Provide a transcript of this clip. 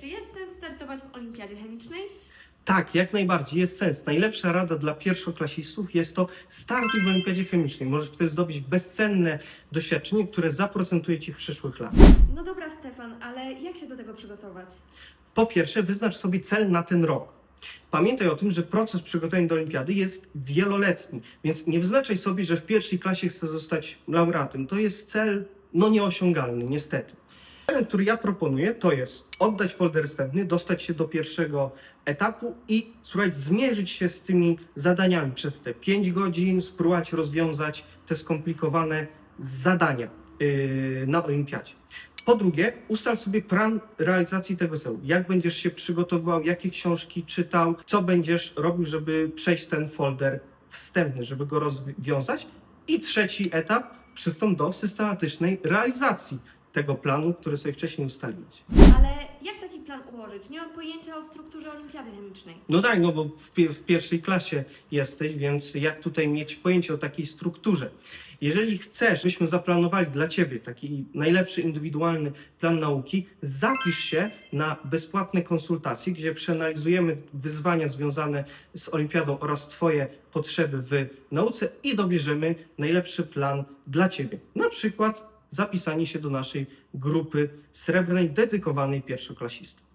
czy jest sens startować w olimpiadzie chemicznej? Tak, jak najbardziej jest sens. Najlepsza rada dla pierwszoklasistów jest to startuj w Olimpiadzie Chemicznej. Możesz wtedy zdobyć bezcenne doświadczenie, które zaprocentuje Ci w przyszłych latach. No dobra, Stefan, ale jak się do tego przygotować? Po pierwsze, wyznacz sobie cel na ten rok. Pamiętaj o tym, że proces przygotowań do olimpiady jest wieloletni, więc nie wyznaczaj sobie, że w pierwszej klasie chcę zostać laureatem. To jest cel no nieosiągalny, niestety. Który ja proponuję, to jest oddać folder wstępny, dostać się do pierwszego etapu i spróbować zmierzyć się z tymi zadaniami przez te 5 godzin, spróbować rozwiązać te skomplikowane zadania yy, na olimpiadzie. Po drugie, ustal sobie plan realizacji tego celu. Jak będziesz się przygotowywał, jakie książki czytał, co będziesz robił, żeby przejść ten folder wstępny, żeby go rozwiązać. I trzeci etap, przystąp do systematycznej realizacji tego planu, który sobie wcześniej ustaliłeś. Ale jak taki plan ułożyć? Nie mam pojęcia o strukturze olimpiady chemicznej. No tak, no bo w, pie- w pierwszej klasie jesteś, więc jak tutaj mieć pojęcie o takiej strukturze? Jeżeli chcesz, byśmy zaplanowali dla Ciebie taki najlepszy indywidualny plan nauki, zapisz się na bezpłatne konsultacje, gdzie przeanalizujemy wyzwania związane z Olimpiadą oraz Twoje potrzeby w nauce i dobierzemy najlepszy plan dla Ciebie. Na przykład zapisanie się do naszej grupy srebrnej dedykowanej pierwszoklasistom.